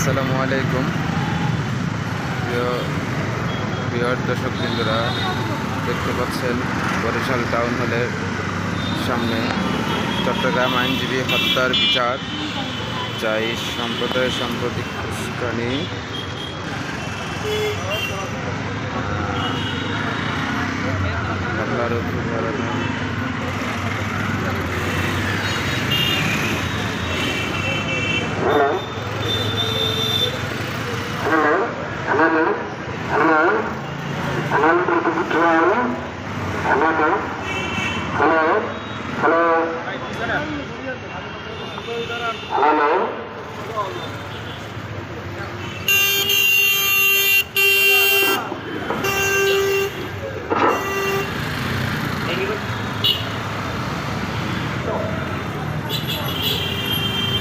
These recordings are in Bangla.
আসসালামু আলাইকুম। প্রিয় দর্শকবৃন্দরা দেখতে পাচ্ছেন বরিশাল টাউন হলের সামনে চট্টগ্রাম আইনজীবী হত্যার বিচার। চাই সম্প্রদায় সাম্প্রতিক উস্কানি। হামলার Dr. Putrao? Hello? Hello? Hello? Hello?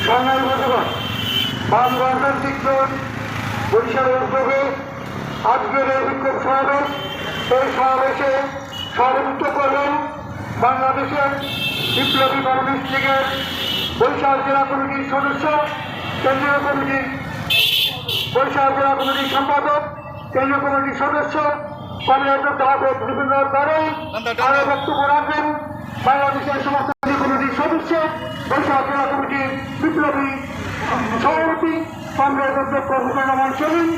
সংগ্রামী বাম গণতান্ত্রিক দল বরিশালের উদ্যোগে আজকের এই বিক্ষোভ সমাবেশ এই সমাবেশে সভাপতিত্ব করলেন বাংলাদেশের বিপ্লবী কমিউনিস্ট লীগের বরিশাল জেলা কমিটির সদস্য, কেন্দ্রীয় কমিটির বরিশাল জেলা কমিটির সম্পাদক, কেন্দ্রীয় কমিটির সদস্য কমরেড তাহবেদ বিভিন্ন দ্বারাই আরও বক্তব্য রাখবেন। বাংলাদেশের সমস্ত কমিটির সদস্য, বরিশাল জেলা কমিটির বিপ্লবী সভাপতি, কংগ্রেস অধ্যক্ষ হুকুর রহমান সেলিম